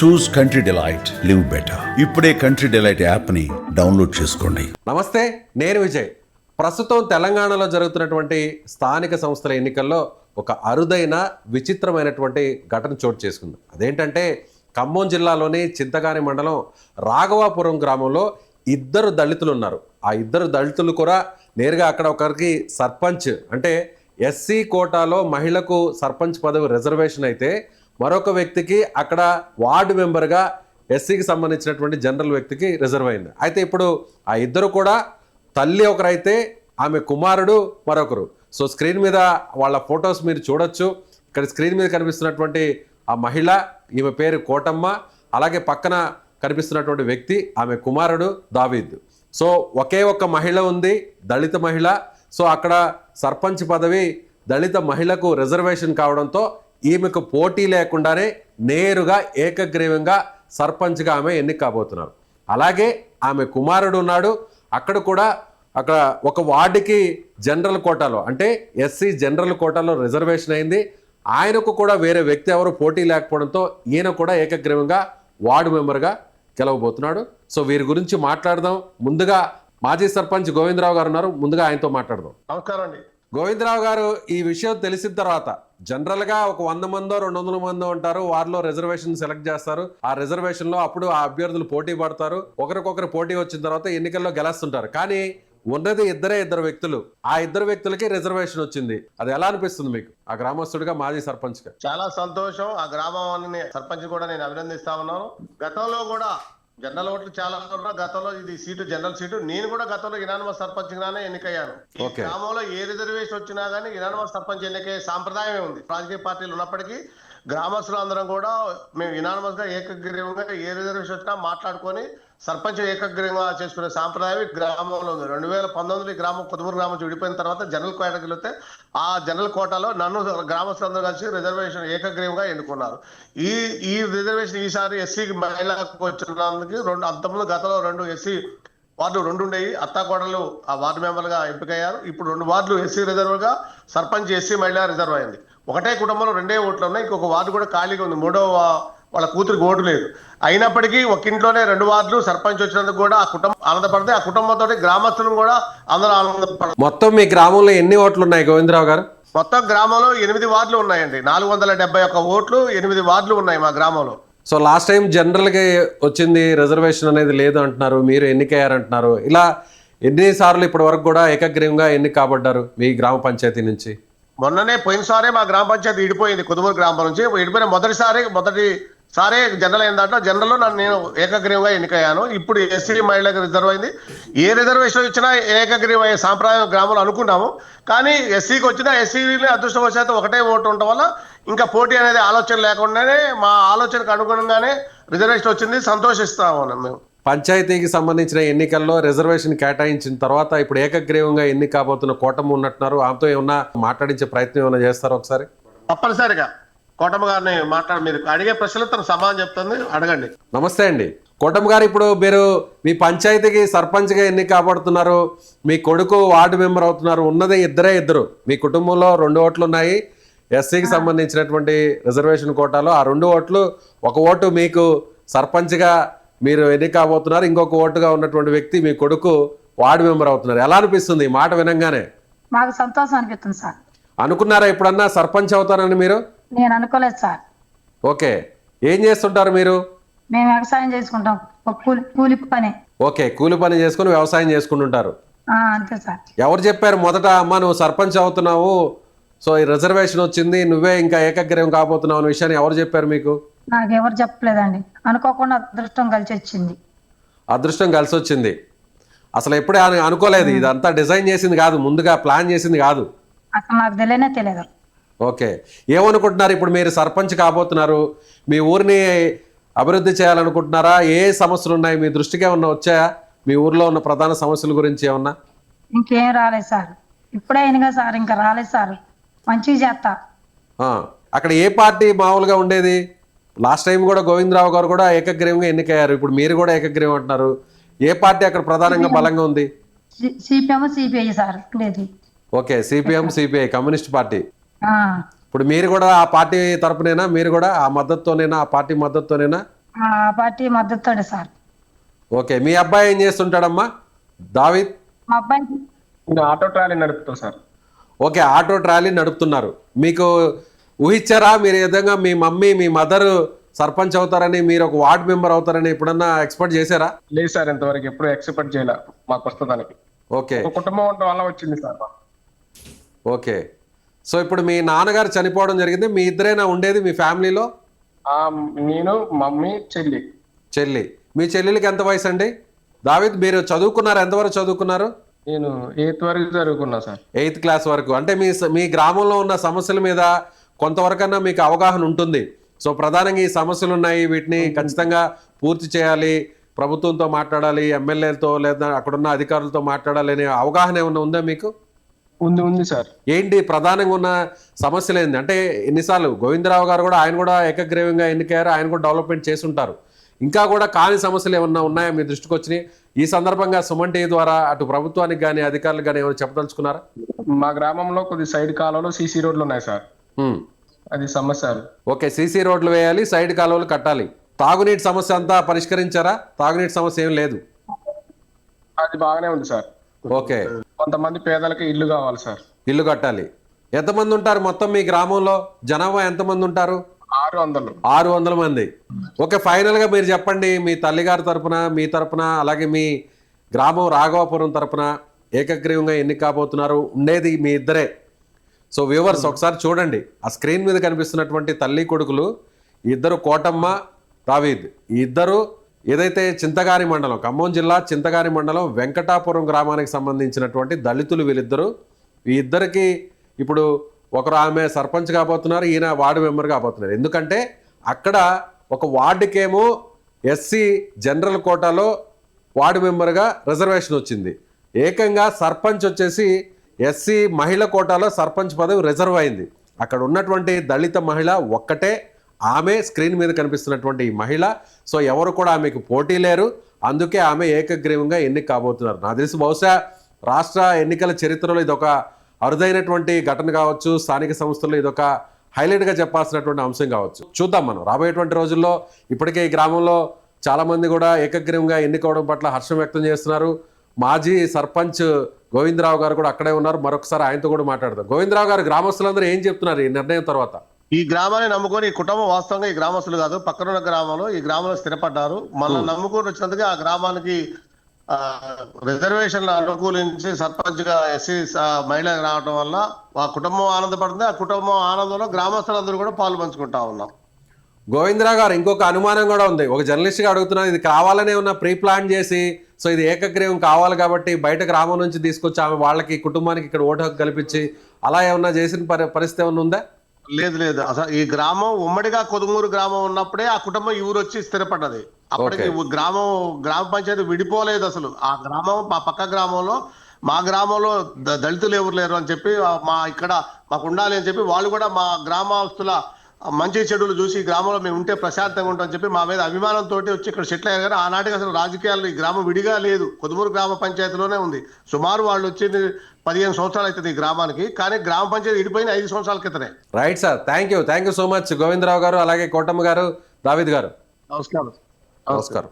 Choose country delight live better ఇప్పుడే country delight యాప్ని download చేసుకోండి. నమస్తే నేను విజయ్. ప్రస్తుతం తెలంగాణలో జరుగుతున్నటువంటి స్థానిక సంస్థల ఎన్నికల్లో ఒక అరుదైన విచిత్రమైనటువంటి ఘటన చోటు చేసుకుంది. అదేంటంటే ఖమ్మం జిల్లాలోని చింతగాని మండలం రాఘవాపురం గ్రామంలో ఇద్దరు దళితులు ఉన్నారు. ఆ ఇద్దరు దళితులు కూడా నేరుగా అక్కడ ఒకరికి సర్పంచ్ అంటే ఎస్సీ కోటాలో మహిళకు సర్పంచ్ పదవి రిజర్వేషన్ అయితే మరొక వ్యక్తికి అక్కడ వార్డు మెంబర్గా ఎస్సీకి సంబంధించినటువంటి జనరల్ వ్యక్తికి రిజర్వ్ అయింది. అయితే ఇప్పుడు ఆ ఇద్దరు కూడా తల్లి ఒకరైతే ఆమె కుమారుడు మరొకరు. సో స్క్రీన్ మీద వాళ్ళ ఫొటోస్ మీరు చూడొచ్చు. ఇక్కడ స్క్రీన్ మీద కనిపిస్తున్నటువంటి ఆ మహిళ ఈమె పేరు కోటమ్మ. అలాగే పక్కన కనిపిస్తున్నటువంటి వ్యక్తి ఆమె కుమారుడు దావీద్. సో ఒకే ఒక్క మహిళ ఉంది దళిత మహిళ. సో అక్కడ సర్పంచ్ పదవి దళిత మహిళకు రిజర్వేషన్ కావడంతో ఈమెకు పోటీ లేకుండానే నేరుగా ఏకగ్రీవంగా సర్పంచ్గా ఆమె ఎన్నిక కాబోతున్నారు. అలాగే ఆమె కుమారుడు ఉన్నాడు. అక్కడ కూడా అక్కడ ఒక వార్డుకి జనరల్ కోటాలో అంటే ఎస్సీ జనరల్ కోటాలో రిజర్వేషన్ అయింది. ఆయనకు కూడా వేరే వ్యక్తి ఎవరు పోటీ లేకపోవడంతో ఈయన కూడా ఏకగ్రీవంగా వార్డు మెంబర్గా గెలవబోతున్నాడు. సో వీరి గురించి మాట్లాడదాం. ముందుగా మాజీ సర్పంచ్ గోవిందరావు గారు ఉన్నారు. ముందుగా ఆయనతో మాట్లాడదాం. నమస్కారం అండి. గోవిందరావు గారు ఈ విషయం తెలిసిన తర్వాత జనరల్గా ఒక వంద మందో రెండు వందల మందో ఉంటారు. వారిలో రిజర్వేషన్ సెలెక్ట్ చేస్తారు. ఆ రిజర్వేషన్లో అప్పుడు ఆ అభ్యర్థులు పోటీ పడతారు. ఒకరికొకరు పోటీ వచ్చిన తర్వాత ఎన్నికల్లో గెలుస్తుంటారు. కానీ ఉన్నది ఇద్దరే ఇద్దరు వ్యక్తులు. ఆ ఇద్దరు వ్యక్తులకి రిజర్వేషన్ వచ్చింది. అది ఎలా అనిపిస్తుంది మీకు? ఆ గ్రామస్తుడిగా మాజీ సర్పంచ్ చాలా సంతోషం. ఆ గ్రామాన్ని సర్పంచ్ కూడా నేను అభినందిస్తా ఉన్నాను. గతంలో కూడా జనరల్ ఓట్లు చాలా ఉన్నా గతంలో ఇది సీటు జనరల్ సీటు. నేను కూడా గతంలో ఇనానమస్ సర్పంచ్ గానే ఎన్నికయ్యాను. గ్రామంలో ఏ రిజర్వేషన్ వచ్చినా గానీ ఇనానమస్ సర్పంచ్ ఎన్నికయ్యే సాంప్రదాయమే ఉంది. రాజకీయ పార్టీలు ఉన్నప్పటికీ గ్రామస్తులు అందరం కూడా మేము ఇనానమస్గా ఏకగ్రీవంగా ఏ రిజర్వేషన్ వచ్చినా మాట్లాడుకొని సర్పంచ్ ఏకగ్రీవంగా చేసుకునే సాంప్రదాయం గ్రామంలో ఉంది. రెండు వేల పంతొమ్మిది గ్రామం కొత్తమూరు గ్రామం విడిపోయిన తర్వాత జనరల్ కోటకి వెళ్తే ఆ జనరల్ కోటాలో నన్ను గ్రామస్తులందరూ కలిసి రిజర్వేషన్ ఏకగ్రీవంగా ఎన్నుకున్నారు. ఈ ఈ రిజర్వేషన్ ఈసారి ఎస్సీకి మహిళకు వచ్చినందుకు రెండు అంతకుముందు గతంలో రెండు ఎస్సీ వార్డు రెండు ఉండేవి. అత్తాకోడలు ఆ వార్డు మెంబర్గా ఎంపికయ్యారు. ఇప్పుడు రెండు వార్డులు ఎస్సీ రిజర్వ్గా సర్పంచ్ ఎస్సీ మహిళ రిజర్వ్ అయింది. ఒకటే కుటుంబంలో రెండే ఓట్లు ఉన్నాయి. ఇంకొక వార్డు కూడా ఖాళీగా ఉంది. మూడో వాళ్ళ కూతురికి ఓటు లేదు. అయినప్పటికీ ఒక ఇంట్లోనే రెండు వార్డులు సర్పంచ్ వచ్చినందుకు కూడా ఆ కుటుంబం ఆనందపడితే ఆ కుటుంబంతో గ్రామస్తులను కూడా అందరూ ఆనందపడతారు మొత్తం మీ గ్రామంలో ఎన్ని ఓట్లు ఉన్నాయి గోవిందరావు గారు? మొత్తం గ్రామంలో ఎనిమిది వార్డులు ఉన్నాయండి. నాలుగు వందల డెబ్బై ఒక్క ఓట్లు ఎనిమిది వార్డులు ఉన్నాయి మా గ్రామంలో. సో లాస్ట్ టైం జనరల్గా వచ్చింది రిజర్వేషన్ అనేది లేదు అంటున్నారు. మీరు ఎన్నికయ్యారంటున్నారు. ఇలా ఎన్నిసార్లు ఇప్పటి వరకు కూడా ఏకగ్రీవంగా ఎన్నిక కాబడ్డారు మీ గ్రామ పంచాయతీ నుంచి? మొన్ననే పోయినసారే మా గ్రామ పంచాయతీ ఇడిపోయింది. కుదుమూరు గ్రామం నుంచి ఇడిపోయిన మొదటిసారి మొదటి సారే జనరల్ అయిన దాంట్లో జనరల్లో నన్ను నేను ఏకగ్రీవంగా ఎన్నికయ్యాను. ఇప్పుడు ఎస్సీ మహిళలకు రిజర్వ్ అయింది. ఏ రిజర్వేషన్ ఇచ్చినా ఏకగ్రీవం అయ్యే సాంప్రదాయం గ్రామంలో అనుకున్నాము. కానీ ఎస్సీకి వచ్చినా ఎస్సీ అదృష్టవశాత్తు ఒకటే ఓటు ఉండటం వల్ల ఇంకా పోటీ అనేది ఆలోచన లేకుండానే మా ఆలోచనకు అనుగుణంగానే రిజర్వేషన్ వచ్చింది. సంతోషిస్తాము మేము. పంచాయతీకి సంబంధించిన ఎన్నికల్లో రిజర్వేషన్ కేటాయించిన తర్వాత ఇప్పుడు ఏకగ్రీవంగా ఎన్నిక కాబోతున్న కూటమి ఉన్నట్టున్నారు. ఆమెతో ఏమన్నా మాట్లాడించే ప్రయత్నం ఏమైనా చేస్తారా ఒకసారి? తప్పనిసరిగా. కోటమ్మ గారిని మాట్లాడి మీరు అడిగే ప్రశ్నలు తను సమాధానం చెప్తుంది. అడగండి. నమస్తే అండి. కూటమి గారు ఇప్పుడు మీరు మీ పంచాయతీకి సర్పంచ్గా ఎన్నిక కాబడుతున్నారు మీ కొడుకు వార్డు మెంబర్ అవుతున్నారు. ఉన్నదే ఇద్దరే ఇద్దరు. మీ కుటుంబంలో రెండు ఓట్లు ఉన్నాయి. ఎస్సీకి సంబంధించినటువంటి రిజర్వేషన్ కోటాలో ఆ రెండు ఓట్లు ఒక ఓటు మీకు సర్పంచ్గా మీరు ఎన్నిక కాబోతున్నారు? ఇంకొక ఓటుగా ఉన్నటువంటి వ్యక్తి మీ కొడుకు వార్డు మెంబర్ అవుతున్నారు. ఎలా అనిపిస్తుంది? ఈ మాట వినంగానే. మాకు సంతోషం అనిపిస్తుంది సార్. అనుకున్నారా ఎప్పుడన్నా సర్పంచ్ అవుతారని మీరు? నేను అనుకోలేదు సార్. ఓకే. ఏం చేస్తుంటారు మీరు? మేము వ్యవసాయం చేసుకుంటాం. ఒక కూలి కూలి పని. ఓకే కూలి పని చేసుకుని వ్యవసాయం చేసుకుంటుంటారు. ఆ, అంతే సార్. ఎవరు చెప్పారు మొదట అమ్మ నువ్వు సర్పంచ్ అవుతున్నావు సో ఈ రిజర్వేషన్ వచ్చింది నువ్వే ఇంకా ఏకగ్రీవం కాబోతున్నావు అనే విషయాన్ని ఎవరు చెప్పారు మీకు? నాకు ఎవరు చెప్పలేదండి. అనుకోకుండా అదృష్టం కలిసి వచ్చింది. అదృష్టం కలిసి వచ్చింది. అసలు ఎప్పుడే అను- అనుకోలేదు. ఇదంతా డిజైన్ చేసింది కాదు ముందుగా ప్లాన్ చేసింది కాదు. అసలు నాకు తెలియనే తెలియదు. ఓకే. ఏమనుకుంటున్నారు? ఇప్పుడు మీరు సర్పంచ్ కాబోతున్నారు. మీ ఊరిని అభివృద్ధి చేయాలనుకుంటున్నారా? ఏ సమస్యలు ఉన్నాయి? మీ దృష్టికి ఏమన్నా వచ్చాయా? మీ ఊర్లో ఉన్న ప్రధాన సమస్యల గురించి ఏమన్నా? ఇంకేం రాలేదు సార్. ఇప్పుడే అయినగా సార్ ఇంకా రాలేదు సార్. మంచిగా చేస్తా. అక్కడ ఏ పార్టీ మామూలుగా ఉండేది? లాస్ట్ టైం కూడా గోవిందరావు గారు కూడా ఏకగ్రీవంగా ఎన్నికయ్యారు. ఇప్పుడు మీరు కూడా ఏకగ్రీవం అంటున్నారు. ఏ పార్టీ అక్కడ ప్రధానంగా బలంగా ఉంది? CPM CPI sir okay CPM CPI communist party. ఇప్పుడు మీరు కూడా ఆ పార్టీ తరపునేనా మీరు కూడా ఆ మద్దతుతోనేనా ఆ పార్టీ మద్దతుతోనేనా? ఆ పార్టీ మద్దతుడే సార్. ఓకే మీ అబ్బాయి ఏం చేస్తుంటాడమ్మా? దావిద్? మా అబ్బాయి నేను ఆటో ట్రాలీ నడుపుతా సార్. ఓకే ఆటో ట్రాలీ నడుపుతున్నారు. మీకు ఊహించారా? మీరు ఈ విధంగా మీ మమ్మీ మీ మదర్ సర్పంచ్ అవుతారని మీరు ఒక వార్డ్ మెంబర్ అవుతారని ఎప్పుడన్నా ఎక్స్పెక్ట్ చేశారా? లేదు సార్ ఇంతవరకు ఎప్పుడు ఎక్స్పెక్ట్ చేయలే మాకు వస్తుందానికి ఓకే. ఒక కుటుంబం ఉండడం వల్ల వచ్చింది సార్. ఓకే. సో ఇప్పుడు మీ నాన్నగారు చనిపోవడం జరిగింది. మీ ఇద్దరేనా ఉండేది మీ ఫ్యామిలీలో? నేను మమ్మీ చెల్లి. చెల్లి. మీ చెల్లెలకి ఎంత వయసు అండి దావిద్ మీరు చదువుకున్నారు? ఎంతవరకు చదువుకున్నారు? నేను ఎయిత్ వరకు చదువుకున్నా సార్. ఎయిత్ క్లాస్ వరకు. అంటే మీ మీ గ్రామంలో ఉన్న సమస్యల మీద కొంతవరకన్నా మీకు అవగాహన ఉంటుంది. సో ప్రధానంగా ఈ సమస్యలు ఉన్నాయి. వీటిని ఖచ్చితంగా పూర్తి చేయాలి. ప్రభుత్వంతో మాట్లాడాలి ఎమ్మెల్యేలతో లేదా అక్కడున్న అధికారులతో మాట్లాడాలి అనే అవగాహన ఏమైనా ఉందా మీకు? ఉంది ఉంది సార్. ఏంటి? ప్రధానంగా ఉన్న సమస్యలు ఏంటి అంటే ఎన్నిసార్లు గోవిందరావు గారు కూడా ఆయన కూడా ఏకగ్రీవంగా ఎన్నికయ్యారు ఆయన కూడా డెవలప్మెంట్ చేసి ఉంటారు ఇంకా కూడా కాని సమస్యలు ఏమన్నా ఉన్నాయా మీ దృష్టికి వచ్చినాయి? ఈ సందర్భంగా సుమన్ టీవీ ద్వారా అటు ప్రభుత్వానికి కానీ అధికారులకు కానీ ఏమైనా చెప్పదలుచుకున్నారా? మా గ్రామంలో కొద్ది సైడ్ కాలంలో సీసీ రోడ్లు ఉన్నాయి సార్. అది సమస్య ఓకే సీసీ రోడ్లు వేయాలి సైడ్ కాలువలు కట్టాలి. తాగునీటి సమస్య అంతా పరిష్కరించారా? తాగునీటి సమస్య ఏం లేదు. అది బాగానే ఉంది సార్. ఓకే. కొంతమంది పేదలకి ఇల్లు కావాలి సార్. ఇల్లు కట్టాలి. ఎంతమంది ఉంటారు మొత్తం మీ గ్రామంలో? జనాభా ఎంతమంది ఉంటారు? ఆరు వందలు. ఆరు వందల మంది. ఓకే ఫైనల్గా మీరు చెప్పండి మీ తల్లిగారి తరపున మీ తరపున అలాగే మీ గ్రామం రాఘవాపురం తరపున ఏకగ్రీవంగా ఎన్ని కాబోతున్నారు ఉండేది మీ ఇద్దరే. సో వ్యూవర్స్ ఒకసారి చూడండి. ఆ స్క్రీన్ మీద కనిపిస్తున్నటువంటి తల్లి కొడుకులు ఇద్దరు కోటమ్మ దావీద్ ఈ ఇద్దరు ఏదైతే చింతగారి మండలం ఖమ్మం జిల్లా చింతగారి మండలం వెంకటాపురం గ్రామానికి సంబంధించినటువంటి దళితులు వీళ్ళిద్దరూ ఈ ఇద్దరికి ఇప్పుడు ఒకరు ఆమె సర్పంచ్ కాబోతున్నారు ఈయన వార్డు మెంబర్ కాబోతున్నారు. ఎందుకంటే అక్కడ ఒక వార్డుకేమో ఎస్సీ జనరల్ కోటాలో వార్డు మెంబర్గా రిజర్వేషన్ వచ్చింది. ఏకంగా సర్పంచ్ వచ్చేసి ఎస్సీ మహిళ కోటాలో సర్పంచ్ పదవి రిజర్వ్ అయింది. అక్కడ ఉన్నటువంటి దళిత మహిళ ఒక్కటే ఆమె స్క్రీన్ మీద కనిపిస్తున్నటువంటి ఈ మహిళ. సో ఎవరు కూడా ఆమెకు పోటీ లేరు. అందుకే ఆమె ఏకగ్రీవంగా ఎన్నిక కాబోతున్నారు. నాకు తెలిసి బహుశా రాష్ట్ర ఎన్నికల చరిత్రలో ఇదొక అరుదైనటువంటి ఘటన కావచ్చు. స్థానిక సంస్థల్లో ఇదొక హైలైట్గా చెప్పాల్సినటువంటి అంశం కావచ్చు. చూద్దాం మనం. రాబోయేటువంటి రోజుల్లో ఇప్పటికే ఈ గ్రామంలో చాలామంది కూడా ఏకగ్రీవంగా ఎన్నుకోవడం పట్ల హర్షం వ్యక్తం చేస్తున్నారు. మాజీ సర్పంచ్ గోవిందరావు గారు కూడా అక్కడే ఉన్నారు. మరొకసారి ఆయనతో కూడా మాట్లాడదాం. గోవిందరావు గారు గ్రామస్తులందరూ ఏం చెప్తున్నారు ఈ నిర్ణయం తర్వాత? ఈ గ్రామాన్ని నమ్ముకొని ఈ కుటుంబం వాస్తవంగా ఈ గ్రామస్తులు కాదు. పక్కనున్న గ్రామంలో ఈ గ్రామంలో స్థిరపడ్డారు. మనల్ని నమ్ముకొని వచ్చినందుకు ఆ గ్రామానికి ఆ, రిజర్వేషన్లు అనుకూలించి సర్పంచ్గా ఎస్సీ మహిళ రావడం వల్ల ఆ కుటుంబం ఆనందపడుతుంది. ఆ కుటుంబం ఆనందంలో గ్రామస్తులందరూ కూడా పాలు పంచుకుంటా ఉన్నాం. గోవిందరావు గారు ఇంకొక అనుమానం కూడా ఉంది. ఒక జర్నలిస్ట్గా అడుగుతున్నాను ఇది కావాలనే ఉన్న ప్రీ ప్లాన్ చేసి సో ఇది ఏకగ్రీవం కావాలి కాబట్టి బయట గ్రామం నుంచి తీసుకొచ్చి ఆమె వాళ్ళకి కుటుంబానికి ఇక్కడ ఓటు హక్కు కల్పించి అలా ఏమన్నా చేసిన పరి పరిస్థితి ఏమన్నా ఉందా? లేదు లేదు. అసలు ఈ గ్రామం ఉమ్మడిగా కొదుమూరు గ్రామం ఉన్నప్పుడే ఆ కుటుంబం ఈ ఊరు వచ్చి స్థిరపడ్డది. అప్పటికి. గ్రామం గ్రామ పంచాయతీ విడిపోలేదు అసలు. ఆ గ్రామం మా పక్క గ్రామంలో మా గ్రామంలో దళితులు ఎవరు లేరు అని చెప్పి మా ఇక్కడ మాకు ఉండాలి అని చెప్పి వాళ్ళు కూడా మా గ్రామస్తుల మంచి చెడులు చూసి ఈ గ్రామంలో మేము ఉంటే ప్రశాంతంగా ఉంటామని చెప్పి మా మీద అభిమానంతో వచ్చి ఇక్కడ సెటిల్ అయ్యారు కానీ ఆనాటికి అసలు రాజకీయాలు ఈ గ్రామం విడిగా లేదు. కొదుమూరు గ్రామ పంచాయతీలోనే ఉంది. సుమారు వాళ్ళు వచ్చి పదిహేను సంవత్సరాలు అవుతుంది ఈ గ్రామానికి. కానీ గ్రామ పంచాయతీ విడిపోయిన ఐదు సంవత్సరాల క్రితమే. Right sir thank you thank you so much Govindarao గారు అలాగే కోటమ్మ గారు దావిద్ గారు. నమస్కారం. నమస్కారం.